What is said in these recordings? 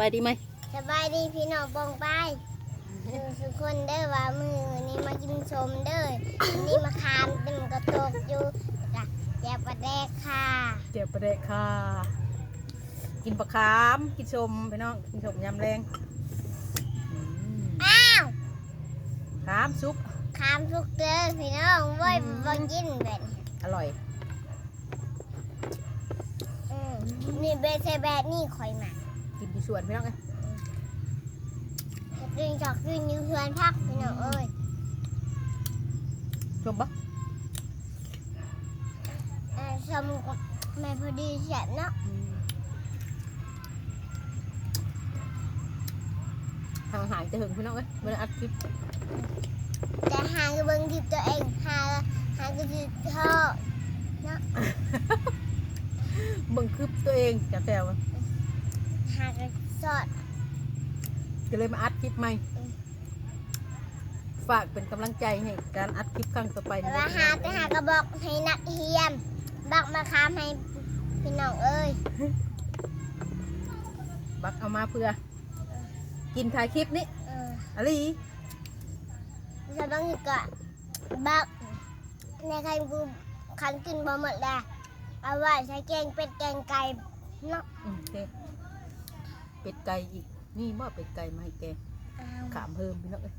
บายดีไหมสบายดีพี่น้องปองไปทุกคนเด้อว่ามือนี้มากินชมเด้ออันนี่มาคามเต็มกระตกอยู่จ้ะแจกประแดกค่ะเจ็บประเดะค่ะ กินปลาคามกินชมพี่น้องกินชมยำแรงอืมอ้าวคามซุปคามทุกเด้อพี่น้องไว้บ่กินแบบอร่อยอืมนี่เบสแบบนี่ข่อยมา กินที่สวนพี่น้องเอ้ยกินจอกกินอยูเพื่อนพักพี่น้องเอ้ยชมปะอ่าชมกับแม่พอดีเสร็จเนาะอืมทางอาหารจะถึงพี่น้องเอ้ยเวลาอัดคลิปแต่หางก็เบิ่งดิบตัวเองหาหางก็ดิบเท่าเบิ่งคลิปตัวเองจะแซวอะ หางก็สดก็เลยมาอัดคลิปใหม่ ฝากเป็นกำลังใจให้การอัดคลิปครั้งต่อไปแต่นะว่าหาแต่หากระบอกให้นักเฮียนบักมาค้ามให้พี่น้องเอ้ย บักเอามาเพื่อ กินถ่ายคลิปนี้เอออะไรอีจะต้องอยู่กับบักในใครกูคันกินบ่หมดแล้วเอาไว้ใช้แกงเป็ดแกงไก่เนาะ อืมโอเค เป็ดไก่อีก นี่บ่เป็ดไก่มาให้แกเอาขามเพิ่มพี่น้องเอ้ย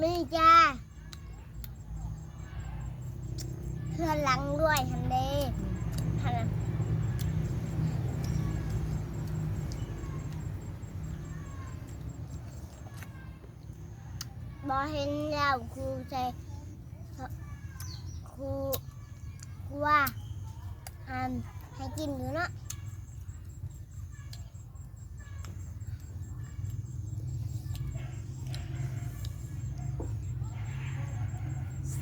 มีจ้าเพื่อนหลังด้วยทันเดทันน่ะบอเห็นแล้วครูใจครูครูว่าอ่าให้กินอยู่เนาะ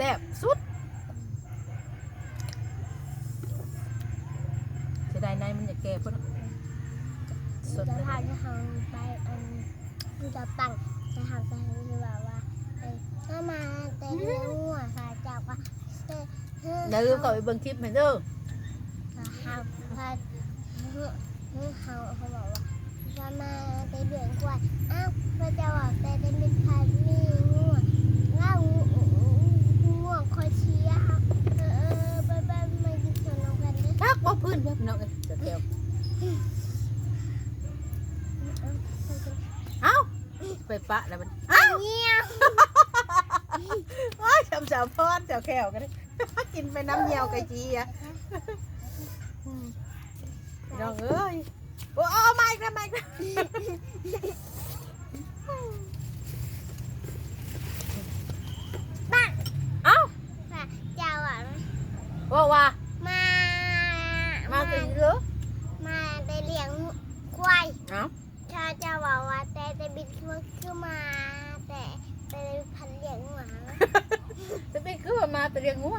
แซ่บสุดเสียดายในมันจะแก่พุ่นอะสดจะเลยพาจะทางไปอันคือจะปังจะทำไปคือแบบว่าเอ้ถ้ามาแต่เรื่องหัวค่ะจากว่าเอ้ยเฮ้ยอย่าลืมเข้าไปเบิ่งคลิปให้เด้อเขาพาเฮ้ยเฮ้ยเขาเขาบอกว่าจะมาแต่เดือนกว่าอ้าวพระเจ้าบอกแต่เป็นเป็นพันมีงัวง่าง่วงคอยเชียร์ครับเออเออไปไปมากินขนมกันเด้อ ทักบ่พื้นเด้อพี่น้องเอ้ยจะแก้ว เอ้าไปปะแล้วมันเอ้าเงี้ยวโอ้ยจำสาวพรเจ้าแก้วกันเลยกินไปน้ำเหี่ยวไก่จีอะอืมพี่น้องเอ้ยโอ้เอามาอีกแล้วมาอีกแล้วบ้างเอ้าค่ะเจ้าอะว่าว่ามามา มา กินเหรือ มาได้เลี้ยง ควายเอ้าถ้าจะบอกว่าแต่แต่บินขึ้นขึ้นมา แต่แต่พันเลี้ยงหมาจะไปคือว่ามาไปเรียงงัว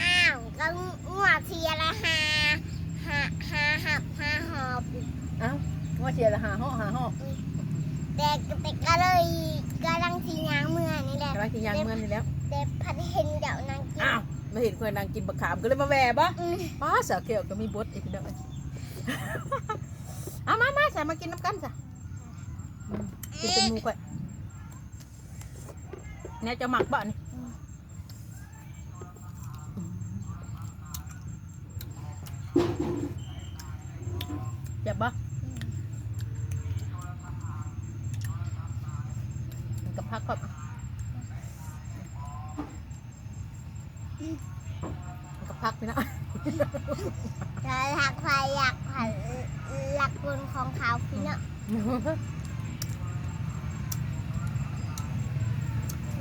อ้าวก็งัวเทียละหาหาหาหับหาหอบเอ้างัวเชียร์ละหาห่อหาห่อแต่แต่ก็เลยกำลังทีงางเมื่อนี่แหละกำลังกินยางเมื่อนนี่แล้วแต่พันเห็นเดี๋ยวนางกินอ้าวมาเห็นคนนางกินบะขามก็เลยมาแหวบะอืมป้าสาวเขียวก็มีบดอีกเด้อเอามามาใส่มากินน้ำกันจ้ะอืมกินเป็นหมูก่อนเนี่ยจะหมักบ่นี่เจ็บบ่มันกับพักก่อนมันกับพักไปนะ ถ้าหักใครอยากผันหลักบุญของเขาพี่เนาะ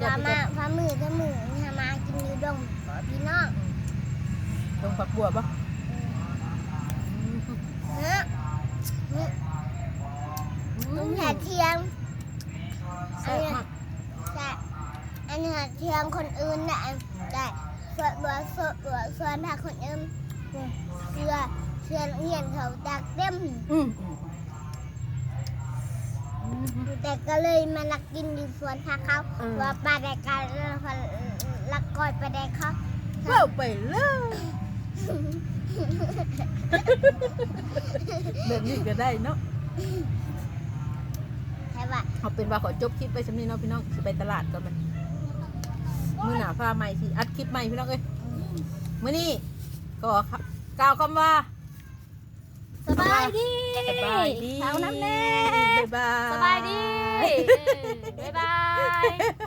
ว่ามาพามือจะมือนี่ฮะมากินอยู่ดงบ่พี่น้องตรงฝักบัวปะเฮ้ยเฮ้ยลุงแผ่เทียงแซ่บมากแต่อันนี้เทียงคนอื่นน่ะแต่ ส่วนบัวส่วนบัวส่วนถ้าคนอื่นเชื่อเชื่อเหียนเขาจากเต็มอืมแต่ก็เลยมาลักกินอยู่สวนทางเขาอืมว่าปลาแดกกันลักกอยปลาแดกเขาเข้าไปเลยเแบบนี้ก็ได้เนาะใช่ป่ะเอาเป็นว่าขอจบคลิปไปสำนี้เนาะพี่น้องสิไปตลาดก่อนมันมื้อหน้าพาใหม่สิอัดคลิปใหม่พี่น้องเอ้ยมื้อนี้ก็กล่าวคำว่า สบายดีสบายดี เท้าน้ำแน่บ๊ายบาย สบายดีเออบ๊ายบาย